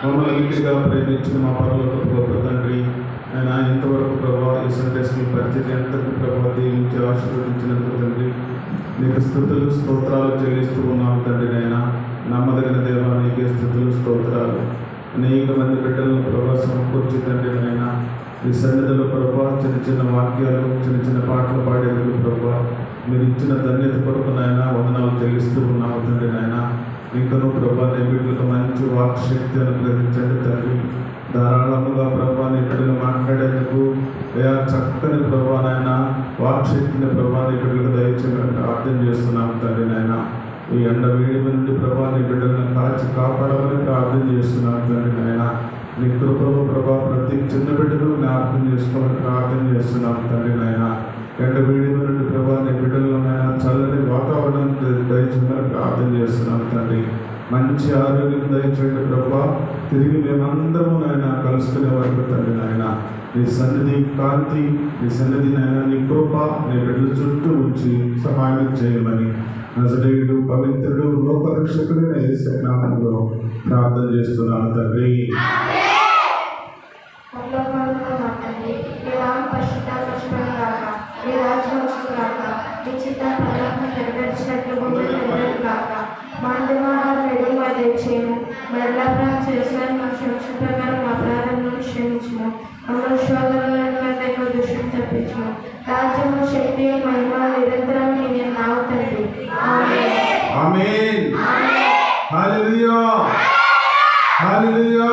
మమ్మల్ని ఇంటిగా ప్రేమించిన మా పనులకు గొప్ప తండ్రి ఆయన ఇంతవరకు ప్రభావ ఈ సందేశం పరిచయం ఎంతకు ప్రభావ దీవించి ఆశీర్వదించినందుకు తండ్రి. నీకు స్థుతులు స్తోత్రాలు చెల్లిస్తూ ఉన్నాం తండ్రి నాయన. నమ్మదగిన దేవా నీకే స్థుతులు స్తోత్రాలు. అనేక మంది బిడ్డలను ప్రభావ సమకూర్చి తండ్రి నాయన. ఈ సన్నిధిలో ప్రభావ చిన్న చిన్న వాక్యాలు చిన్న చిన్న పాటలు పాడేందుకు ప్రభావ మీరు ఇచ్చిన ధన్యత కొరకు ఇంకను ప్రభా నీ బిడ్డలకు మంచి వాక్ శక్తి అనుగ్రహించండి తండ్రి. ధారాళముగా ప్రభా నీ బిడ్డలు మాట్లాడేందుకు అయా చక్కని ప్రభా నాయన వాక్ శక్తిని ప్రభా నీ బిడ్డలకు దయచేయమని ప్రార్థన చేస్తున్నాం తండ్రి నాయన. ఈ ఎండ వేడి నుండి ప్రభా నీ బిడ్డలను కాచి కాపాడమని ప్రార్థన చేస్తున్నాం తండ్రి నాయన. నీ కృపలో ప్రభా ప్రతి చిన్న బిడ్డను జ్ఞాపకం చేసుకోమని ప్రార్థన చేస్తున్నాం తండ్రి నాయన. ఎండ వేడి నుండి ప్రభా నీ చేస్తున్నాం తండ్రి. మంచి ఆరోగ్యం దయచేయండి ప్రభా. తిరిగి మేమందరము నాయన కలుసుకునే వరకు తండ్రి నాయన నీ సన్నిధి కాంతి నీ సన్నిధి నాయన నీ కృప నీ బిడ్డల చుట్టూ ఉంచి సహాయం చేయమని నజరేయుడు పవిత్రుడు లోకరక్షకుడు యేసు నామంలో ప్రార్థన చేస్తున్నాను తండ్రి. పరలోకమందున్న మరలాపురం చేసిన మా క్షమించడం మా ప్రారంభం క్షమించిన మమ్మల్ని శోధనలు ఎక్కువ దృష్టిని తప్పించిన రాజ్యము శక్తి మహిమ నిరంతరం నేను నావుతండి ఆమెన్ ఆమెన్ హల్లెలూయా హల్లెలూయా